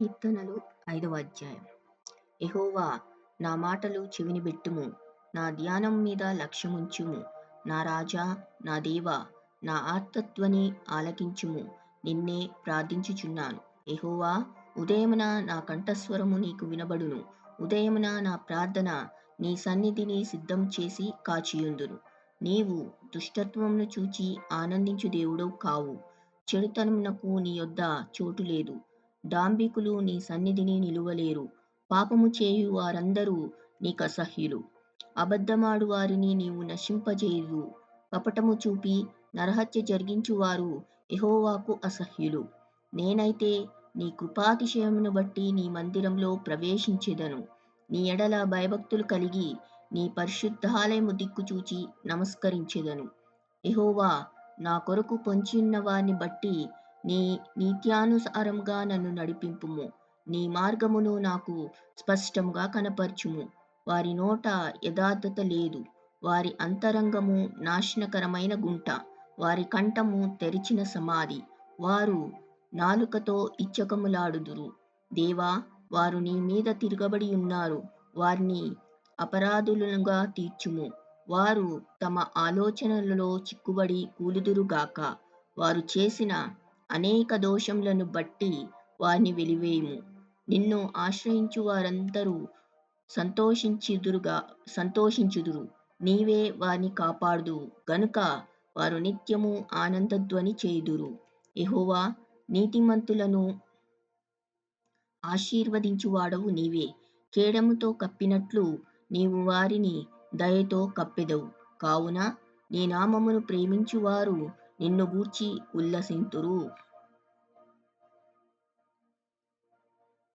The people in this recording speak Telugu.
కీర్తనలు ఐదవ అధ్యాయం. ఎహోవా నా మాటలు చెవినిబెట్టుము నా ధ్యానం మీద లక్ష్యముంచుము. నా రాజా నా దేవా నా ఆర్తధ్వని ఆలకించుము. నిన్నే ప్రార్థించుచున్నాను. ఎహోవా ఉదయమున నా కంఠస్వరము నీకు వినబడును. ఉదయమున నా ప్రార్థన నీ సన్నిధిని సిద్ధం చేసి కాచియుందును. నీవు దుష్టత్వమును చూచి ఆనందించు దేవుడవు కావు. చెడుతనమునకు నీ యొద్ద చోటు లేదు. డాంబికులు నీ సన్నిధిని నిలువలేరు. పాపము చేయు వారందరూ నీకు అసహ్యులు అబద్ధమాడు వారిని నీవు నశింపజేయు కపటము చూపి నరహత్య జరిగించువారు ఎహోవాకు అసహ్యులు. నేనైతే నీ కృపాతిశయమును బట్టి నీ మందిరంలో ప్రవేశించెదను. నీ ఎడల భయభక్తులు కలిగి నీ పరిశుద్ధాలయము దిక్కు చూచి నమస్కరించెదను. ఎహోవా నా కొరకు పొంచిన్న వారిని బట్టి నీ నీత్యానుసారంగా నన్ను నడిపింపుము. నీ మార్గమును నాకు స్పష్టముగా కనపరచుము. వారి నోట యథార్థత లేదు. వారి అంతరంగము నాశనకరమైన గుంట. వారి కంఠము తెరిచిన సమాధి. వారు నాలుకతో ఇచ్చకములాడుదురు. దేవా వారు నీ మీద తిరగబడి ఉన్నారు. వారిని అపరాధులుగా తీర్చుము. వారు తమ ఆలోచనలలో చిక్కుబడి కూలుదురుగాక వారు చేసిన అనేక దోషములను బట్టి వారిని వెలివేయుము. నిన్ను ఆశ్రయించు వారందరూ సంతోషించుదురుగా సంతోషించుదురు. నీవే వారిని కాపాడు గనుక వారు నిత్యము ఆనందధ్వని చేయుదురు. ఎహోవా నీతిమంతులను ఆశీర్వదించువాడవు నీవే. కేడముతో కప్పినట్లు నీవు వారిని దయతో కప్పెదవు. కావున నీ నామమును ప్రేమించువారు నిన్ను గూర్చి ఉల్లసింతురు